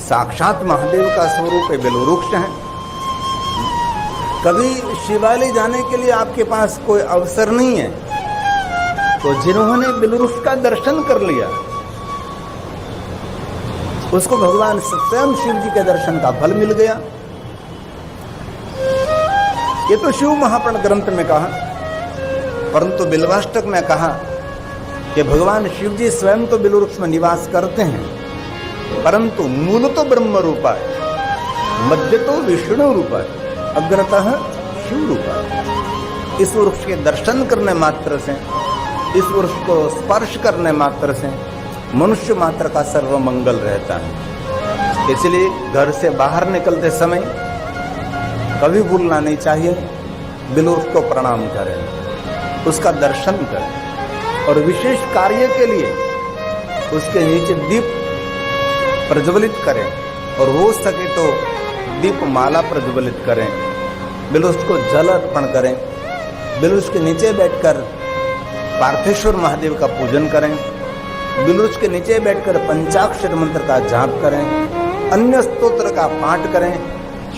साक्षात महादेव का स्वरूप है बेलवृक्ष है। कभी शिवालय जाने के लिए आपके पास कोई अवसर नहीं है तो जिन्होंने बिलवृक्ष का दर्शन कर लिया, उसको भगवान स्वयं शिव जी के दर्शन का फल मिल गया। ये तो शिव महाप्रण ग्रंथ में कहा, परंतु बिलवाष्टक में कहा कि भगवान शिव जी स्वयं तो बिलवृक्ष में निवास करते हैं। परंतु मूल तो ब्रह्म रूपा है मध्य तो विष्णु रूपा है अग्रतः शिव रूपा है इस वृक्ष के दर्शन करने मात्र से, इस वृक्ष को स्पर्श करने मात्र से, मनुष्य मात्र का सर्व मंगल रहता है। इसलिए घर से बाहर निकलते समय कभी भूलना नहीं चाहिए बिलवृक्ष को प्रणाम करें, उसका दर्शन करें। और विशेष कार्य के लिए उसके नीचे दीप प्रज्वलित करें और हो सके तो दीप माला प्रज्वलित करें। बिलुष्ट को जल अर्पण करें। बिलुष्ट के नीचे बैठकर पार्थेश्वर महादेव का पूजन करें। बिलुष के नीचे बैठकर पंचाक्षर मंत्र का जाप करें। अन्य स्तोत्र का पाठ करें।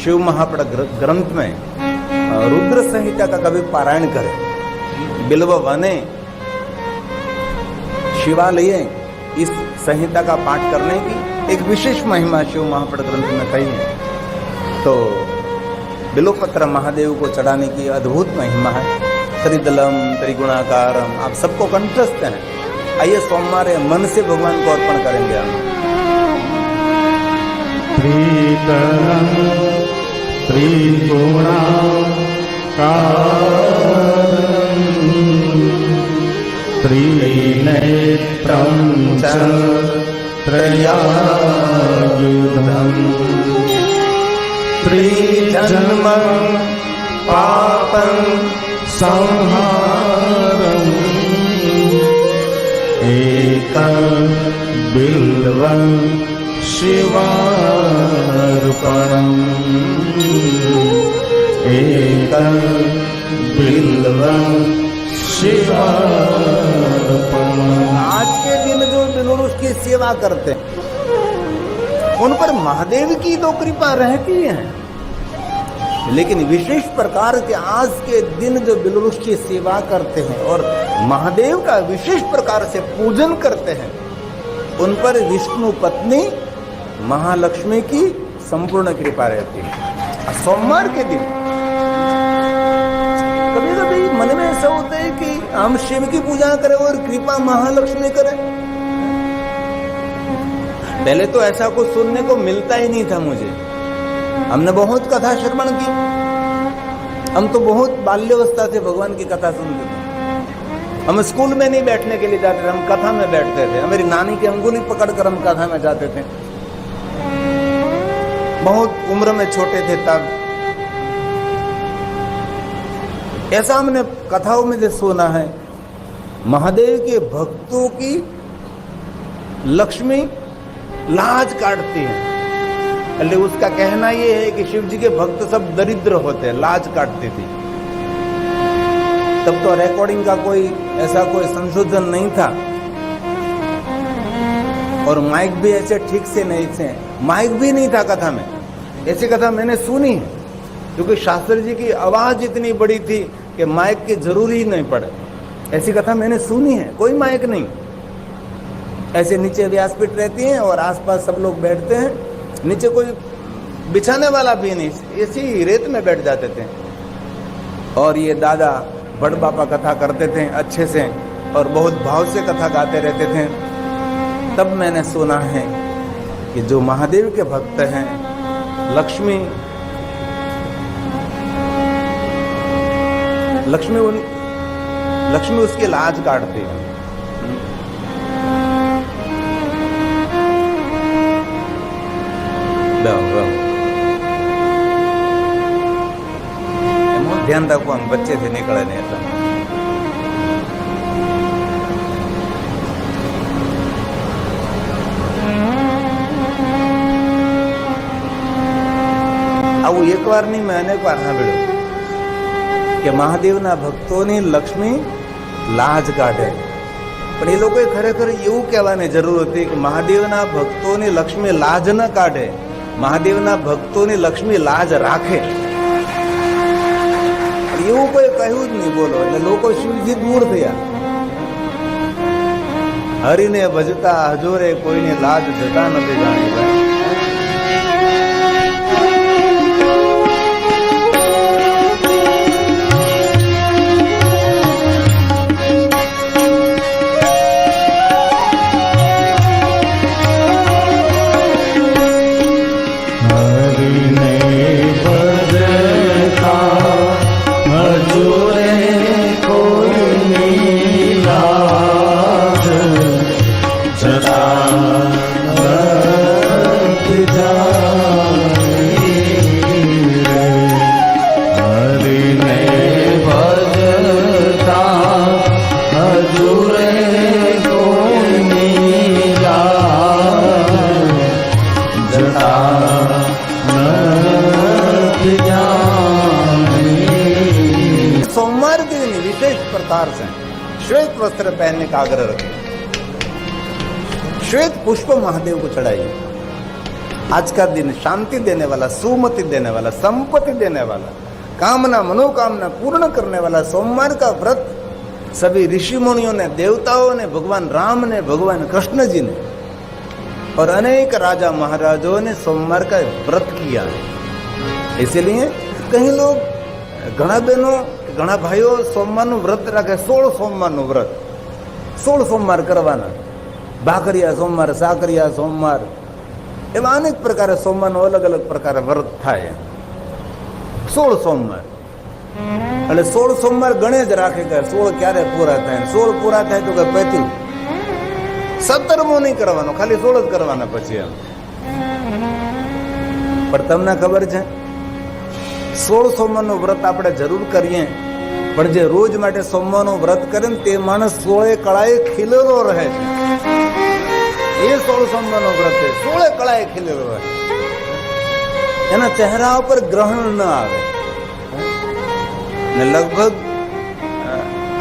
शिव महापड़ ग्रंथ में रुद्र संहिता का कभी पारायण करें। बिल्व वने शिवालय इस संहिता का पाठ करने की एक विशेष महिमा शिव महापड़ ग्रंथ में कही है। तो बिलोपत्र महादेव को चढ़ाने की अद्भुत महिमा है। त्रिदलम, त्रिगुणाकारम, आप सबको कंठस्थ हैं। आइए सोमवार मन से भगवान को अर्पण करेंगे हम। त्रितरं त्रिगुणाकारम् ત્રયાયુધમ ત્રિજન્મ પાપં સંહારમ એકમ બિલ્વન શિવાર્પણમ એકમ બિલ્વન શિવાર્પણમ की सेवा करते हैं। उन पर महादेव की तो कृपा रहती है। लेकिन विशेष प्रकार के आज के दिन जो बिलुरुष की सेवा करते हैं और महादेव का विशेष प्रकार से पूजन करते हैं, उन पर विष्णु पत्नी महालक्ष्मी की संपूर्ण कृपा रहती है। सोमवार के दिन कभी कभी मन में ऐसा होता है कि हम शिव की पूजा करें और कृपा महालक्ष्मी करें। पहले तो ऐसा कुछ सुनने को मिलता ही नहीं था मुझे। हमने बहुत कथा श्रवण की। हम तो बहुत बाल्यवस्था से भगवान की कथा सुनते थे। हम स्कूल में नहीं बैठने के लिए जाते थे, हम कथा में बैठते थे। मेरी नानी की अंगुली पकड़कर हम कथा में जाते थे। बहुत उम्र में छोटे थे तब। ऐसा हमने कथाओं में से सुना है, महादेव के भक्तों की लक्ष्मी लाज काटती है। पहले उसका कहना यह है कि शिव जी के भक्त सब दरिद्र होते हैं, लाज काटते थे। तब तो रिकॉर्डिंग का कोई ऐसा कोई संशोधन नहीं था। और माइक भी ऐसे ठीक से नहीं थे। माइक भी नहीं था कथा में। ऐसी कथा मैंने सुनी है, क्योंकि शास्त्री जी की आवाज़ इतनी बड़ी थी कि माइक की ज़रूरी ही नहीं पड़े। ऐसी कथा मैंने सुनी है, कोई माइक नहीं। ऐसे नीचे व्यासपीठ रहती है और आसपास सब लोग बैठते हैं। नीचे कोई बिछाने वाला भी नहीं, इसी रेत में बैठ जाते थे। और ये दादा बड़ बापा कथा करते थे अच्छे से और बहुत भाव से कथा गाते रहते थे। तब मैंने सुना है कि जो महादेव के भक्त हैं, लक्ष्मी लक्ष्मी उन, लक्ष्मी उसकी लाज काटती है। બેહો. એમાં ધ્યાન રાખવાનું વચ્ચેથી નીકળે નહીં એટલે. આવું એકવાર નહીં, મેં અનેક વાર સાંભળ્યું કે મહાદેવના ભક્તોની લક્ષ્મી લાજ કાઢે. પણ એ લોકોએ ખરેખર એવું કહેવાની જરૂર હતી કે મહાદેવના ભક્તોની લક્ષ્મી લાજ ન કાઢે. મહાદેવના ભક્તોની લક્ષ્મી લાજ રાખે. એવું કોઈ કહ્યું જ નહીં, બોલો. એટલે લોકો શિવજી દૂર થયા. હરિને ભજતા હજોરે કોઈને લાજ જતા નથી જાણી अवतार से। श्वेत वस्त्र पहनने का आग्रह रखे। श्वेत पुष्प महादेव को चढ़ाइए। आज का दिन शांति देने वाला, सुमति देने वाला, संपत्ति देने वाला, कामना, मनोकामना पूर्ण करने वाला, सोमवार का व्रत सभी ऋषि मुनियों ने, देवताओं ने, भगवान राम ने, भगवान कृष्ण जी ने और अनेक राजा महाराजों ने सोमवार का व्रत किया है। इसीलिए कई लोग घना बहनों ઘણા ભાઈઓ સોમવારનું વ્રત રાખે, સોળ સોમવારનું વ્રત. સોળ સોમવાર કરવાના. ભાખરિયા સોમવાર, સાકરિયા સોમવાર. એવા અનેક પ્રકારે સોમવારનો અલગ અલગ પ્રકારે વ્રત થાય. સોળ સોમવાર. એટલે સોળ સોમવાર ગણે જ રાખે કે સોળ ક્યારે પૂરા થાય. સોળ પૂરા થાય તો કે પૈતું. સત્તરમો નહીં કરવાનો, ખાલી સોળ જ કરવાના પછી એમ. પણ તમને ખબર છે? સોળ સોમવારનું વ્રત આપણે જરૂર કરીએ. પણ જે રોજ માટે સોમવારનું વ્રત કરે ને તે માણસ સોળે કળાએ ખીલેલો રહે છે. એ સોળ સોમવારનો વ્રત છે. સોળે કળાએ ખીલેલો રહે એના ચહેરા ઉપર ગ્રહણ ન આવે. ને લગભગ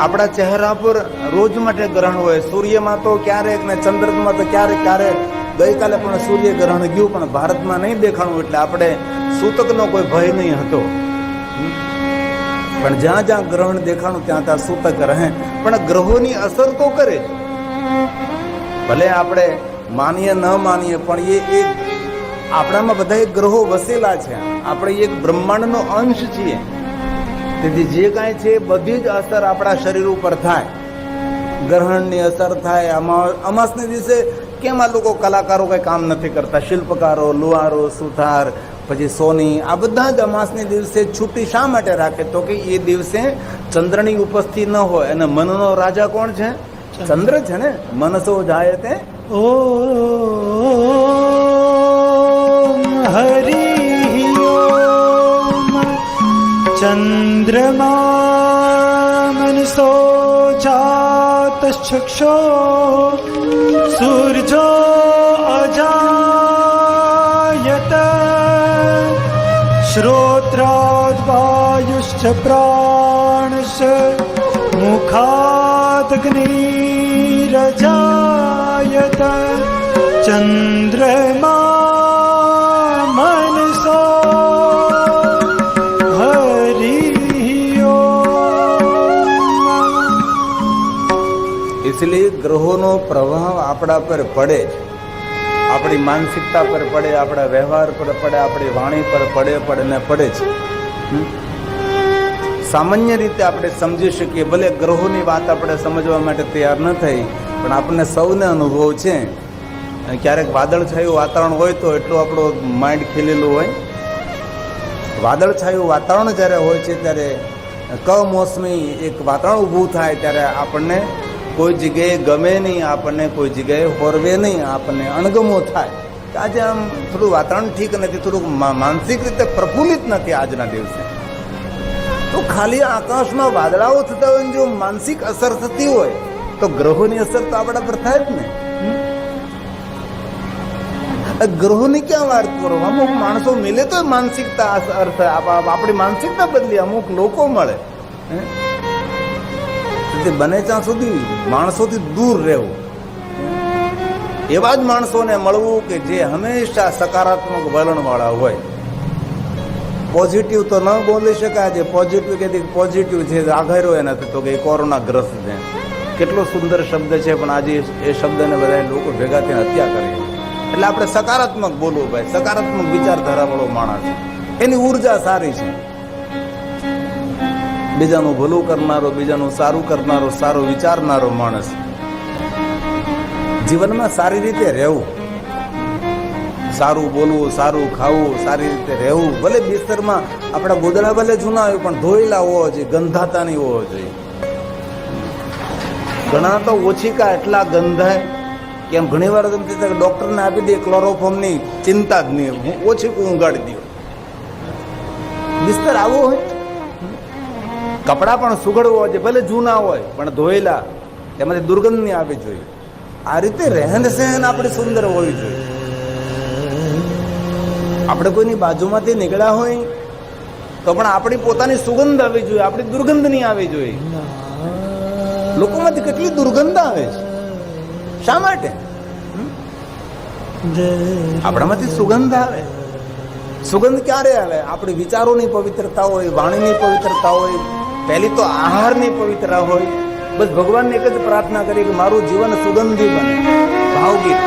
આપણા ચહેરા પર રોજ માટે ગ્રહણ હોય. સૂર્યમાં તો ક્યારેક ને ચંદ્રમાં તો ક્યારેક ક્યારેક ગઈકાલે પણ સૂર્ય ગ્રહણ ગયું, પણ ભારતમાં નહીં દેખાણું એટલે આપણે સૂતકનો કોઈ ભય નહીં હતો. પણ જ્યાં જ્યાં ગ્રહણ દેખાણું, ત્યાં ત્યાં સૂતક રહે. પણ ગ્રહોની અસર તો કરે. ભલે આપણે માનીએ, ન માનીએ, પણ એ એક આપણામાં બધા ગ્રહો વસેલા છે. આપણે એક બ્રહ્માંડનો અંશ છીએ. તેથી જે કાંઈ છે, બધી જ અસર આપણા શરીર ઉપર થાય. ગ્રહણની અસર થાય. અમા- અમાસને દિવસે કેમ આ લોકો કલાકારો કંઈ કામ નથી કરતા? શિલ્પકારો, લુહારો, સુથાર પછી સોની આ બધા જ અમાસને દિવસે છુટ્ટી શા માટે રાખે? તો કે એ દિવસે ચંદ્રની ઉપસ્થિતિ ન હોય અને મનનો રાજા કોણ છે? ચંદ્ર. છે ને? મનસો જાય તે. ઓ હરી ચંદ્રમા મનસો જાત સૂરજો श्रोत्राद्वायुश्च प्राणश्च मुखादग्निरजायत चन्द्रमा मनसो हरिः ॐ इसलिए ગ્રહોનો પ્રભાવ આપણા પર પડે જ આપણી માનસિકતા પર પડે, આપણા વ્યવહાર પર પડે, આપણી વાણી પર પડે પડે ને પડે છે? સામાન્ય રીતે આપણે સમજી શકીએ, ભલે ગ્રહોની વાત આપણે સમજવા માટે તૈયાર ન થઈ, પણ આપણને સૌને અનુભવ છે. ક્યારેક વાદળછાયું વાતાવરણ હોય તો એટલું આપણું માઇન્ડ ખીલેલું હોય. વાદળછાયું વાતાવરણ જ્યારે હોય છે, ત્યારે કમોસમી એક વાતાવરણ ઊભું થાય, ત્યારે આપણને કોઈ જગ્યાએ ગમે નહીં, આપણને કોઈ જગ્યાએ હોરવે નહીં, આપણને અણગમો થાય. કે આજે આમ થોડું વાતાવરણ ઠીક નથી, થોડુંક માનસિક રીતે પ્રફુલ્લિત નથી આજના દિવસે. તો ખાલી આકાશમાં વાદળાઓ થતા હોય જો માનસિક અસર થતી હોય, તો ગ્રહોની અસર તો આપણા પર થાય જ ને. ગ્રહોની ક્યાં વાત કરો? અમુક માણસો મિલે તો માનસિકતા અર્થ આપણી માનસિકતા બદલી, અમુક લોકો મળે. હે? તેથી બને ત્યાં સુધી માણસોથી દૂર રહેવું. એવા જ માણસોને મળવું કે જે હંમેશા સકારાત્મક વલણવાળા હોય. પોઝિટિવ તો ન બોલી શકાય, જે પોઝિટિવ કે પોઝિટિવ છે આઘેરો એ નથી તો કે કોરોના ગ્રસ્ત છે. કેટલો સુંદર શબ્દ છે, પણ આજે એ શબ્દને બધા લોકો ભેગા થઈને હત્યા કરે એટલે આપણે સકારાત્મક બોલવું ભાઈ, સકારાત્મક વિચારધારાવાળો માણસ. એની ઊર્જા સારી છે. બીજાનું ભલું કરનારો, બીજાનું સારું કરનારો, સારો વિચારનારો માણસ. જીવનમાં સારી રીતે રહેવું. સારું બોલવું, સારું ખાવું, સારી રીતે રહેવું. ભલે બિસ્તરમાં આપણા ગોદડા ભલે જૂના હોય, પણ ધોયેલા હોવો જોઈએ ગંધાતા નહીં હોવો જોઈએ. ઘણા તો ઓછીકા એટલા ગંધાય કે એમ ઘણી વાર કે ડૉક્ટરને આપી દે, ક્લોરોફોર્મની ચિંતા જ નહીં. ઓછી ઉગાડી દઉં. બિસ્તર આવો હોય. કપડાં પણ સુઘડ હોવા જોઈએ ભલે જૂના હોય, પણ ધોયેલા, તેમાંથી દુર્ગંધ નહીં આવવી જોઈએ. આ રીતે રહેન સહેન આપણી સુંદર હોવી જોઈએ. આપણે કોઈની બાજુમાંથી નીકળ્યા હોય, તો પણ આપણી પોતાની સુગંધ આવવી જોઈએ, આપણી દુર્ગંધ નહીં આવવી જોઈએ. લોકોમાંથી કેટલી દુર્ગંધ આવે છે? શા માટે? આપણામાંથી સુગંધ આવે. સુગંધ ક્યારે આવે? આપણી વિચારોની પવિત્રતા હોય, વાણીની પવિત્રતા હોય પહેલી તો આહારની પવિત્રતા હોય. બસ ભગવાનને એક જ પ્રાર્થના કરી કે મારું જીવન સુગંધી બને. ભાવગીત.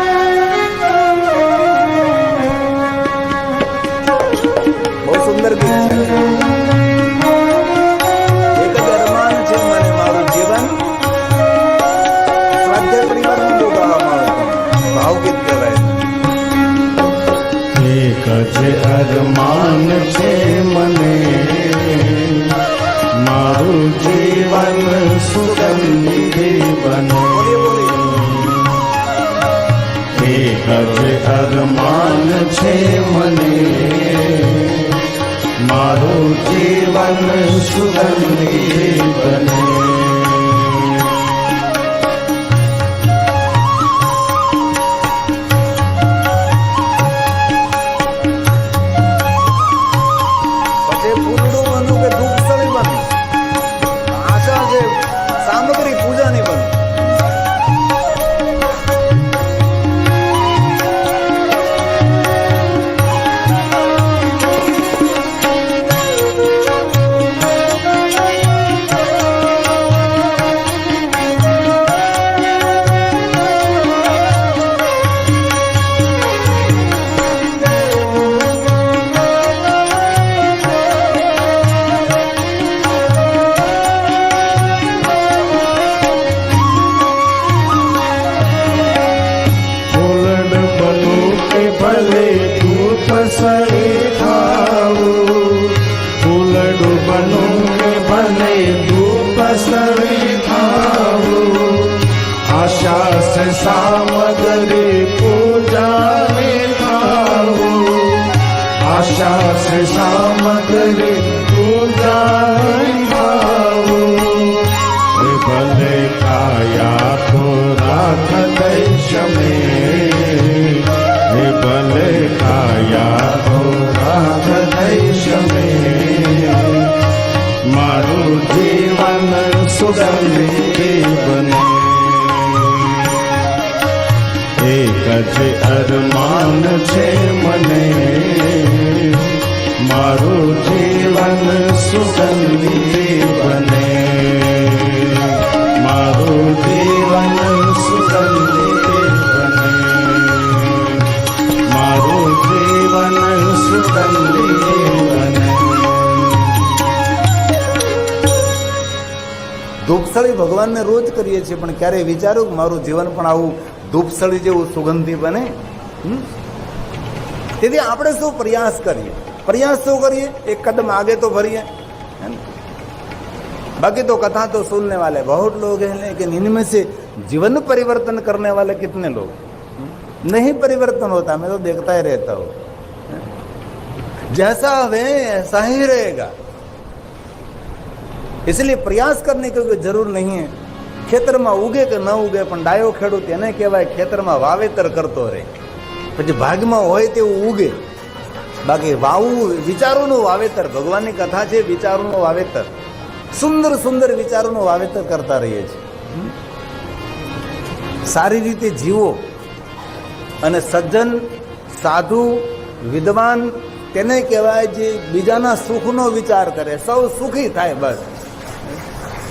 બહુ સુંદર ગીત જ અરમાન છે મને જીવન સ્વાધ્યાય જીવન એક જ અરમાન છે મને મારું જીવન સુગંધી જીવન સામગ્રી એક જ અરમાન છે મને. મારું જીવન સુગંધી બને. મારું જીવન સુગંધી બને. મારું જીવન સુગંધી બને. ધૂપસળી ભગવાનને રોજ કરીએ છીએ, પણ ક્યારેય વિચારું કે મારું જીવન પણ આવું ધૂપસળી જેવું સુગંધી બને હમ? તેથી આપણે શું પ્રયાસ કરીએ પ્રયાસ શું કરીએ એક કદમ આગે તો ભરીએ है ना? बाकी तो कथा तो सुनने वाले बहुत लोग हैं लेकिन इनमें से जीवन परिवर्तन करने वाले कितने लोग नहीं परिवर्तन होता मैं तो देखता ही रहता हूं जैसा वे ऐसा ही रहेगा इसलिए प्रयास करने की कोई જરૂર નહીં है ખેતરમાં ઉગે કે ન ઉગે, પણ ડાયો ખેડૂત એને કહેવાય, ખેતરમાં વાવેતર કરતો રહે. પછી ભાગમાં હોય તેવું ઉગે. બાકી વાવું, વિચારોનું વાવેતર, ભગવાનની કથા છે, વિચારોનું વાવેતર. સુંદર સુંદર વિચારોનું વાવેતર કરતા રહીએ છીએ. સારી રીતે જીવો અને સજ્જન, સાધુ, વિદ્વાન, તેને કહેવાય જે બીજાના સુખનો વિચાર કરે. સૌ સુખી થાય બસ.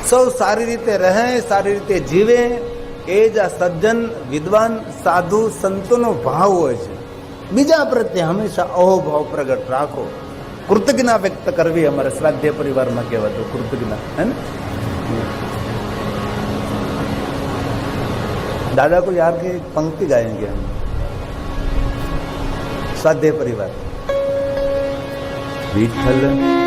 સૌ સારી રીતે રહે, સારી રીતે જીવે, એ જ આ સજ્જન, વિદ્વાન, સાધુ, સંતોનો ભાવ હોય છે. બીજા પ્રત્યે હંમેશા અહોભાવ પ્રગટ રાખો. કૃતજ્ઞા વ્યક્ત કરવી અમારે શ્રાદ્ધ પરિવારમાં કહેવાતું કૃતજ્ઞતા, હે ને? દાદા કોઈ યાર કે પંક્તિ ગાયેંગે હમ સ્વાધ્યાય પરિવાર. વિઠ્ઠલ.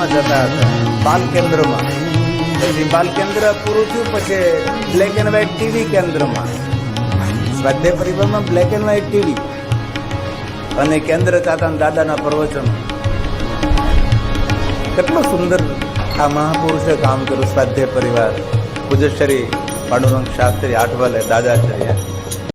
સ્વાધ્યાય જતા હતા, બાલ કેન્દ્રમાં. પછી બાલ કેન્દ્ર પૂરું થયું, પછી બ્લેક એન્ડ વ્હાઇટ ટીવી કેન્દ્રમાં. સ્વાધ્યાય પરિવારમાં બ્લેક એન્ડ વ્હાઇટ ટીવી અને કેન્દ્ર ચાતા દાદાના પ્રવચન. કેટલું સુંદર આ મહાપુરુષે કામ કર્યું સ્વાધ્યાય પરિવાર. પૂજ્યશ્રી પાંડુરંગ શાસ્ત્રી આઠવલે દાદાચાર્ય